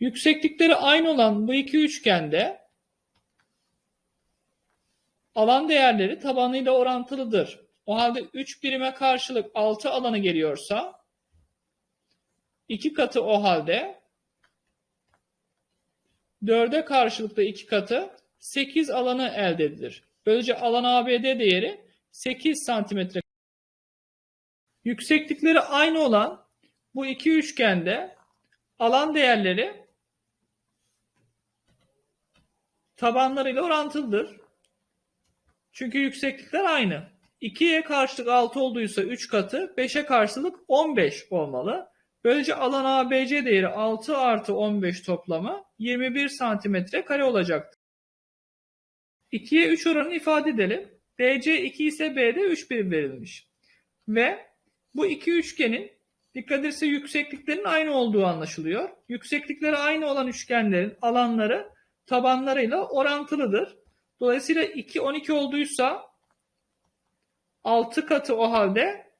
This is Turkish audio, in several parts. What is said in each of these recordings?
Yükseklikleri aynı olan bu iki üçgende alan değerleri tabanıyla orantılıdır. O halde 3 birime karşılık 6 alanı geliyorsa 2 katı o halde 4'e karşılık da 2 katı 8 alanı elde edilir. Böylece alan ABD değeri 8 santimetre. Yükseklikleri aynı olan bu iki üçgende alan değerleri tabanlarıyla orantılıdır. Çünkü yükseklikler aynı. 2'ye karşılık 6 olduysa 3 katı, 5'e karşılık 15 olmalı. Böylece alan ABC değeri 6 artı 15 toplamı 21 santimetre kare olacaktır. 2'ye 3 oranını ifade edelim. DC 2 ise B'de 3 birim verilmiş. Ve bu iki üçgenin dikkat ederse yüksekliklerin aynı olduğu anlaşılıyor. Yükseklikleri aynı olan üçgenlerin alanları tabanlarıyla orantılıdır. Dolayısıyla 2 12 olduysa 6 katı o halde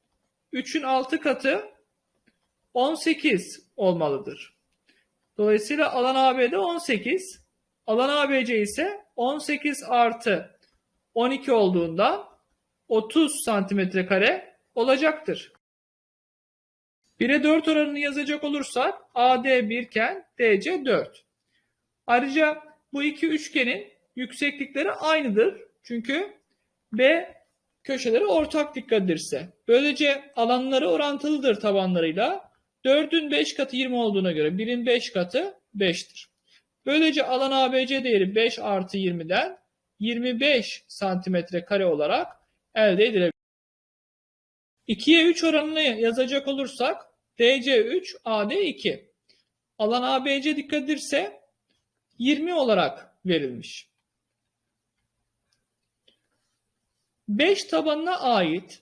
3'ün 6 katı 18 olmalıdır. Dolayısıyla alan AB'de 18, alan ABC ise 18 artı 12 olduğunda 30 santimetre kare olacaktır. 1'e 4 oranını yazacak olursak AD 1 iken DC 4. Ayrıca bu iki üçgenin yükseklikleri aynıdır. Çünkü B köşeleri ortak dikkat. Böylece alanları orantılıdır tabanlarıyla. 4'ün 5 katı 20 olduğuna göre 1'in 5 katı 5'tir. Böylece alan ABC değeri 5 artı 20'den 25 santimetre kare olarak elde edilebilir. 2'ye 3 oranını yazacak olursak DC 3, AD 2. Alan ABC dikkat edilirse 20 olarak verilmiş. 5 tabanına ait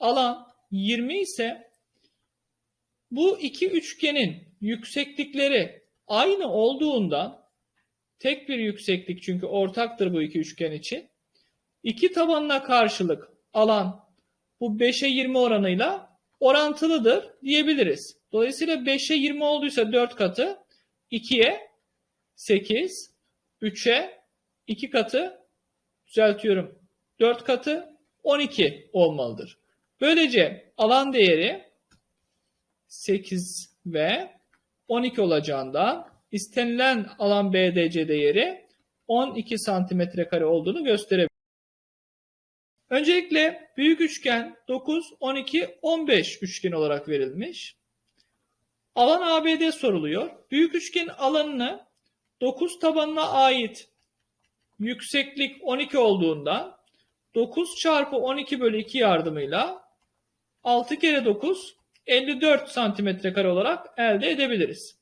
alan 20 ise bu iki üçgenin yükseklikleri aynı olduğundan tek bir yükseklik çünkü ortaktır bu iki üçgen için. İki tabanına karşılık alan bu 5'e 20 oranıyla orantılıdır diyebiliriz. Dolayısıyla 5'e 20 olduysa 4 katı 2'ye 8, 3'e 2 katı düzeltiyorum 4 katı 12 olmalıdır. Böylece alan değeri 8 ve 12 olacağından istenilen alan BDC değeri 12 santimetre kare olduğunu gösterebilir. Öncelikle büyük üçgen 9, 12, 15 üçgen olarak verilmiş. Alan ABD soruluyor. Büyük üçgenin alanını 9 tabanına ait yükseklik 12 olduğundan 9 çarpı 12 bölü 2 yardımıyla 6 kere 9 54 santimetre kare olarak elde edebiliriz.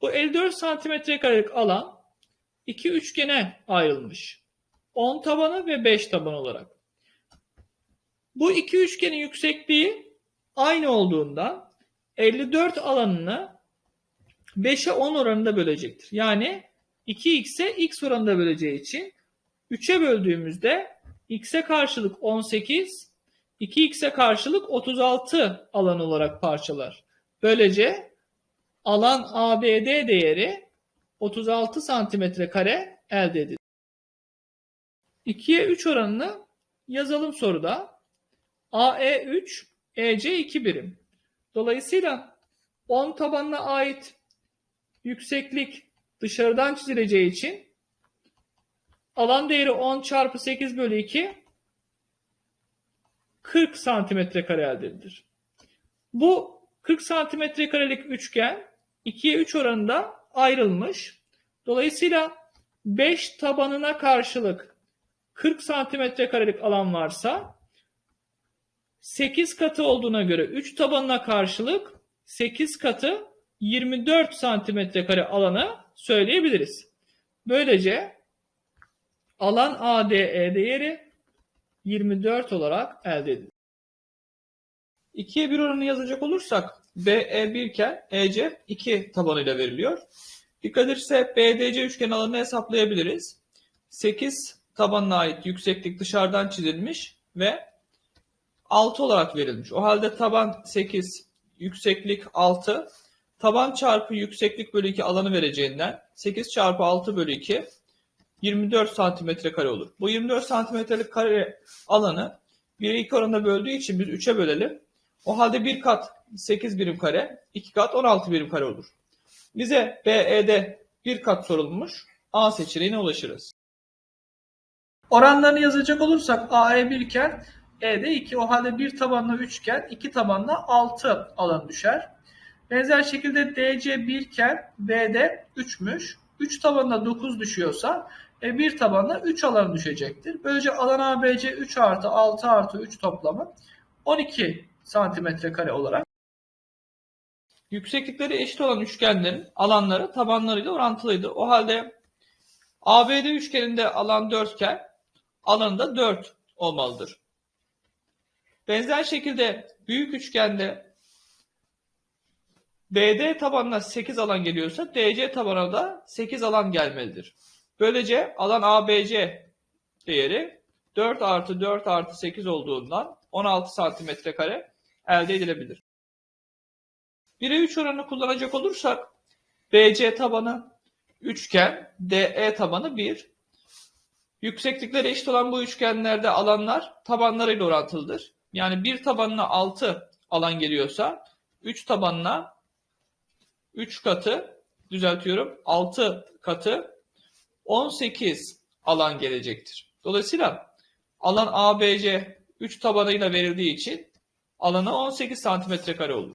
Bu 54 santimetre karelik alan iki üçgene ayrılmış. 10 tabanı ve 5 taban olarak. Bu iki üçgenin yüksekliği aynı olduğunda 54 alanını 5'e 10 oranında bölecektir. Yani 2x'e x oranında böleceği için 3'e böldüğümüzde x'e karşılık 18, 2x'e karşılık 36 alan olarak parçalar. Böylece alan ABD değeri 36 santimetre kare elde edilir. 2'ye 3 oranını yazalım soruda. AE 3, EC 2 birim. Dolayısıyla 10 tabanına ait yükseklik dışarıdan çizileceği için alan değeri 10 çarpı 8 bölü 2 40 santimetre kare elde edilir. Bu 40 santimetre karelik üçgen 2'ye 3 oranında ayrılmış. Dolayısıyla 5 tabanına karşılık 40 santimetre karelik alan varsa 8 katı olduğuna göre 3 tabanına karşılık 8 katı 24 santimetre kare alanı söyleyebiliriz. Böylece alan ADE değeri 24 olarak elde edilir. 2'ye 1 oranını yazacak olursak BE 1 iken EC 2 tabanıyla veriliyor. Dikkat ederse BDC üçgen alanını hesaplayabiliriz. 8 tabanına ait yükseklik dışarıdan çizilmiş ve 6 olarak verilmiş. O halde taban 8, yükseklik 6, taban çarpı yükseklik bölü 2 alanı vereceğinden 8 çarpı 6 bölü 2 24 santimetre kare olur. Bu 24 santimetrelik kare alanı 1'e 2 oranında böldüğü için biz 3'e bölelim. O halde bir kat 8 birim kare, 2 kat 16 birim kare olur. Bize BE'de bir kat sorulmuş. A seçeneğine ulaşırız. Oranlarını yazacak olursak AE 1 iken E'de 2. O halde bir tabanla 3 iken 2 tabanla 6 alan düşer. Benzer şekilde DC 1 iken B'de 3'müş. 3 tabanla 9 düşüyorsa e, bir tabanla 3 alan düşecektir. Böylece alan ABC 3 artı 6 artı 3 toplamı 12 santimetre kare olarak Yükseklikleri eşit olan üçgenlerin alanları tabanlarıyla orantılıydı. O halde ABD üçgeninde alan 4 iken alanı da 4 olmalıdır. Benzer şekilde büyük üçgende BD tabanına 8 alan geliyorsa DC tabanına da 8 alan gelmelidir. Böylece alan ABC değeri 4 artı 4 artı 8 olduğundan 16 santimetre kare elde edilebilir. 1'e 3 oranı kullanacak olursak BC tabanı üçgen, DE tabanı 1. Yükseklikleri eşit olan bu üçgenlerde alanlar tabanlarıyla orantılıdır. Yani bir tabanına 6 alan geliyorsa 3 tabanına 3 katı düzeltiyorum 6 katı 18 alan gelecektir. Dolayısıyla alan ABC 3 tabanıyla verildiği için alanı 18 santimetre kare olur.